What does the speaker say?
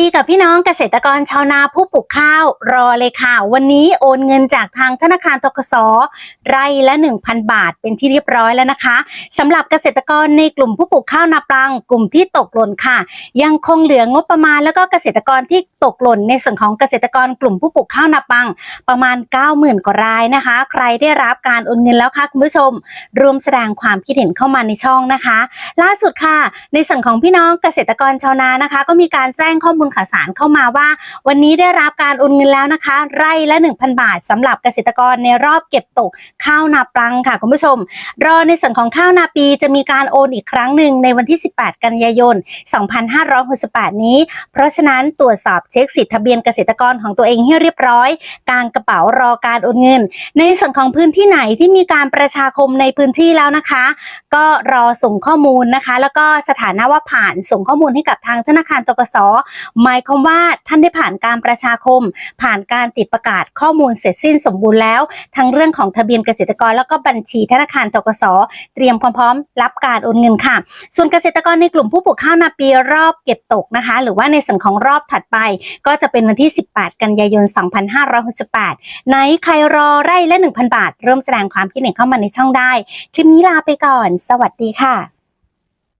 ดีกับพี่น้องเกษตรกรชาวนาผู้ปลูกข้าวรอเลยค่ะ วันนี้โอนเงินจากทางธนาคารตกสไร่ละ 1,000 บาทเป็นที่เรียบร้อยแล้วนะคะสำหรับเกษตรกรในกลุ่มผู้ปลูกข้าวนาปลัง กลุ่มที่ตกหล่นค่ะ ยังคงเหลืองบประมาณแล้วก็เกษตรกรที่ตกหล่นในส่วนของเกษตรกรกลุ่มผู้ปลูกข้าวนาปัง ประมาณ 90,000 กว่ารายนะคะ ใครได้รับการโอนเงินแล้วคะคุณผู้ชมรวมแสดงความคิดเห็นเข้ามาในช่องนะคะ ล่าสุดค่ะ ในส่วนของพี่น้องเกษตรกรชาวนานะคะ ก็มีการแจ้งข้อมูลข่าวสารเข้ามาว่า วันนี้ได้รับการโอนเงินแล้วนะคะ ไร่ละ 1,000 บาทสำหรับเกษตรกรในรอบเก็บตกข้าวนาปลังค่ะคุณผู้ชม รอในส่วนของข้าวนาปีจะมีการโอนอีกครั้งหนึ่งในวันที่ 18 กันยายน 2568 นี้ เพราะฉะนั้นตรวจสอบเช็คสิทธิทะเบียนเกษตรกรของตัวเองให้เรียบร้อยกางกระเป๋ารอการโอนเงิน ในส่วนของพื้นที่ไหนที่มีการประชาคมในพื้นที่แล้วนะคะ ก็รอส่งข้อมูลนะคะ แล้วก็สถานะว่าผ่านส่งข้อมูลให้กับทางธนาคารตกสหมายความว่าท่านได้ผ่านการประชาคม ผ่านการติดประกาศข้อมูลเสร็จสิ้นสมบูรณ์แล้ว ทั้งเรื่องของทะเบียนเกษตรกรแล้วก็บัญชีธนาคารตกสเตรียมความพร้อมรับการโอนเงินค่ะ ส่วนเกษตรกรในกลุ่มผู้ปลูกข้าวนาปีรอบเก็บตกนะคะ หรือว่าในส่วนของรอบถัดไป ก็จะเป็นวันที่ 18 กันยายน 2568ไหนใครรอไร่ละ 1,000 บาท เริ่มแสดงความคิดเห็นเข้ามาในช่องได้ คลิปนี้ลาไปก่อน สวัสดีค่ะ